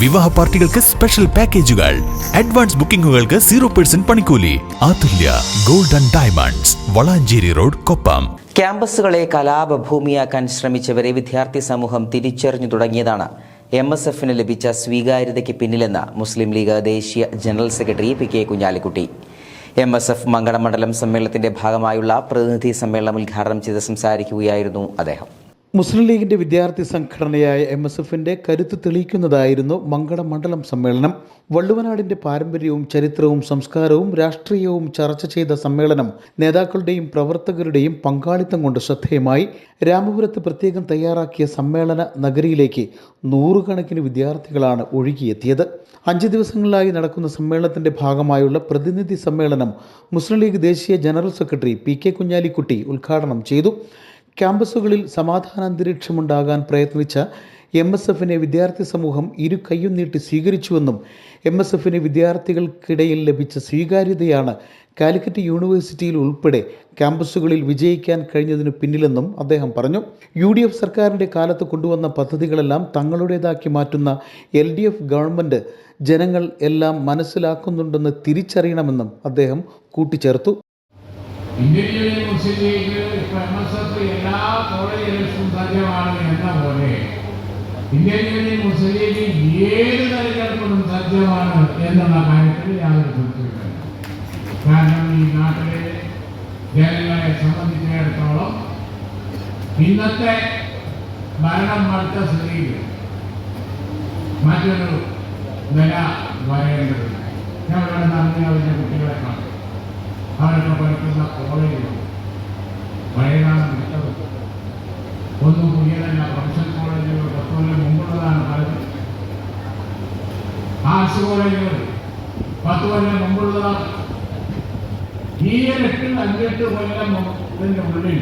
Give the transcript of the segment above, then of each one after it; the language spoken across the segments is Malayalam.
വിവാഹ പാർട്ടികൾക്ക് സ്പെഷ്യൽ പാക്കേജുകൾ അഡ്വാൻസ് ബുക്കിംഗുകൾക്ക് സീറോ പെർസെന്റ് പണിക്കൂലി. Athulya golden diamonds Valanchery road Koppam. ക്യാമ്പസുകളെ കലാപഭൂമിയാക്കാൻ ശ്രമിച്ചവരെ വിദ്യാർത്ഥി സമൂഹം തിരിച്ചറിഞ്ഞു തുടങ്ങിയതാണ്. എം എസ് എഫിന് ലഭിച്ച സ്വീകാര്യതയ്ക്ക് പിന്നിലെന്ന് മുസ്ലിം ലീഗ് ദേശീയ general secretary P K Kunhalikutty. M S F Mangalam മണ്ഡലം സമ്മേളനത്തിന്റെ ഭാഗമായുള്ള പ്രതിനിധി സമ്മേളനം ഉദ്ഘാടനം ചെയ്ത് സംസാരിക്കുകയായിരുന്നു അദ്ദേഹം. മുസ്ലിം ലീഗിന്റെ വിദ്യാർത്ഥി സംഘടനയായ എം എസ് എഫിന്റെ കരുത്ത് തെളിയിക്കുന്നതായിരുന്നു മങ്കട മണ്ഡലം സമ്മേളനം. വള്ളുവനാടിന്റെ പാരമ്പര്യവും ചരിത്രവും സംസ്കാരവും രാഷ്ട്രീയവും ചർച്ച ചെയ്ത സമ്മേളനം നേതാക്കളുടെയും പ്രവർത്തകരുടെയും പങ്കാളിത്തം കൊണ്ട് ശ്രദ്ധേയമായി. രാമപുരത്ത് പ്രത്യേകം തയ്യാറാക്കിയ സമ്മേളന നഗരിയിലേക്ക് നൂറുകണക്കിന് വിദ്യാർത്ഥികളാണ് ഒഴുകിയെത്തിയത്. അഞ്ച് ദിവസങ്ങളിലായി നടക്കുന്ന സമ്മേളനത്തിന്റെ ഭാഗമായുള്ള പ്രതിനിധി സമ്മേളനം മുസ്ലിം ലീഗ് ദേശീയ general secretary P K Kunhalikutty ഉദ്ഘാടനം ചെയ്തു. ക്യാമ്പസുകളിൽ സമാധാന അന്തരീക്ഷമുണ്ടാകാൻ പ്രയത്നിച്ച എം എസ് എഫിനെ വിദ്യാർത്ഥി സമൂഹം ഇരു കൈയും നീട്ടി സ്വീകരിച്ചുവെന്നും എം എസ് എഫിന് വിദ്യാർത്ഥികൾക്കിടയിൽ ലഭിച്ച സ്വീകാര്യതയാണ് കാലിക്കറ്റ് യൂണിവേഴ്സിറ്റിയിൽ ഉൾപ്പെടെ ക്യാമ്പസുകളിൽ വിജയിക്കാൻ കഴിഞ്ഞതിനു പിന്നിലെന്നും അദ്ദേഹം പറഞ്ഞു. യു ഡി എഫ് സർക്കാരിന്റെ കാലത്ത് കൊണ്ടുവന്ന പദ്ധതികളെല്ലാം തങ്ങളുടേതാക്കി മാറ്റുന്ന എൽ ഡി എഫ് ഗവൺമെന്റ് ജനങ്ങൾ എല്ലാം മനസ്സിലാക്കുന്നുണ്ടെന്ന് തിരിച്ചറിയണമെന്നും അദ്ദേഹം കൂട്ടിച്ചേർത്തു. ഇന്ത്യൻ യൂണിയൻ മുസ്ലിം എഫ് എല്ലാ കോളേജിലും സജ്ജമാണ് എന്ന പോലെ ഇന്ത്യയിലെ മുസ്ലിം ഏത് തെരഞ്ഞെടുപ്പിനും സജ്ജമാണ് എന്നുള്ള കാര്യത്തിൽ യാതൊരു സംശയമില്ല കാരണം ഈ നാട്ടിലെ ജനങ്ങളെ സംബന്ധിച്ചിടത്തോളം ഇന്നത്തെ ഭരണം മടുത്ത സ്ഥിതിയിൽ മറ്റൊരു നില വരേണ്ടതുണ്ട് ഞാൻ ഇവിടെ അവരുടെ കുട്ടികളെ കാണും അവരൊക്കെ പഠിക്കുന്ന കോളേജുകൾ വയനാട് മിക്കതും ഒന്നും പുതിയതല്ല. പ്രൊഫഷണൽ കോളേജുകൾ പത്ത് കൊല്ലം മുമ്പുള്ളതാണ് പലതും. ആർട്സ് കോളേജുകൾ പത്ത് കൊല്ലം മുമ്പുള്ളതാണ്. ഈ എട്ട് അഞ്ചെട്ട് കൊല്ലം ഇതിന്റെ ഉള്ളിൽ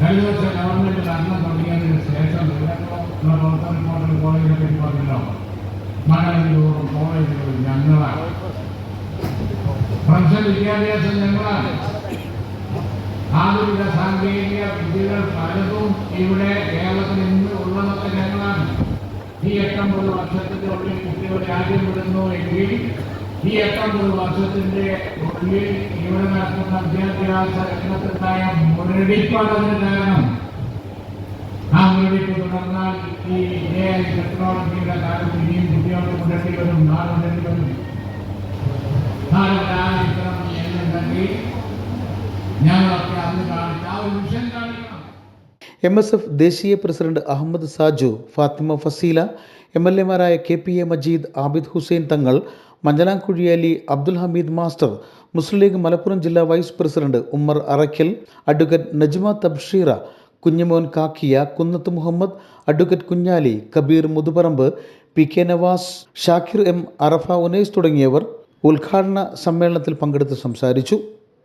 കഴിഞ്ഞ വർഷം ഗവൺമെന്റ് ഭരണം തുടങ്ങിയതിന് ശേഷം പ്രവർത്തന റിപ്പോർട്ടർ കോളേജിനെ പറ്റി പറഞ്ഞല്ലോ. മലയാളികളും കോളേജുകളും ഞങ്ങളാണ്. പ്രൊഫഷണൽ വിദ്യാഭ്യാസം ഞങ്ങളാണ്. ആധുനിക സാങ്കേതിക വിദ്യകൾ പലതും ഇവിടെ കേരളത്തിൽ ഇന്ന് ഉള്ളതൊക്കെ ഞങ്ങളാണ്. ഈ എട്ടൊമ്പത് വർഷത്തിന്റെ ഉള്ളിൽ കുട്ടികൾ രാജ്യം വിടുന്നു എങ്കിൽ ഈ എട്ടൊമ്പത് വർഷത്തിന്റെ ഉള്ളിൽ ഇവിടെ നടക്കുന്ന വിദ്യാഭ്യാസ രംഗത്തുണ്ടായ മുരടിപ്പാടതിന് കാരണം. ആ മുരടിപ്പ് തുടർന്നാൽ ഈ എ ഐ ടെക്നോളജിയുടെ കാലത്ത് ഇനിയും കുട്ടികൾക്ക് മുരട്ടി വരും നാളെ വരും എന്നുണ്ടെങ്കിൽ എം എസ് എഫ് ദേശീയ president Ahammed Saju Fathima Faseela M L എമാരായ K P A Majeed Abid Hussain Thangal Manchalamkuzhi Ali Abdul Hameed master Muslim League Malappuram ജില്ലാ vice president Ummer Arakkal advocate Najma Tabsheera Kunjumon Kakkiya Kunnath Muhammed advocate Kunhali Kabeer Muthuparamb P K Navas Shakir M Arafa Unais തുടങ്ങിയവർ ഉദ്ഘാടന സമ്മേളനത്തിൽ പങ്കെടുത്ത് സംസാരിച്ചു.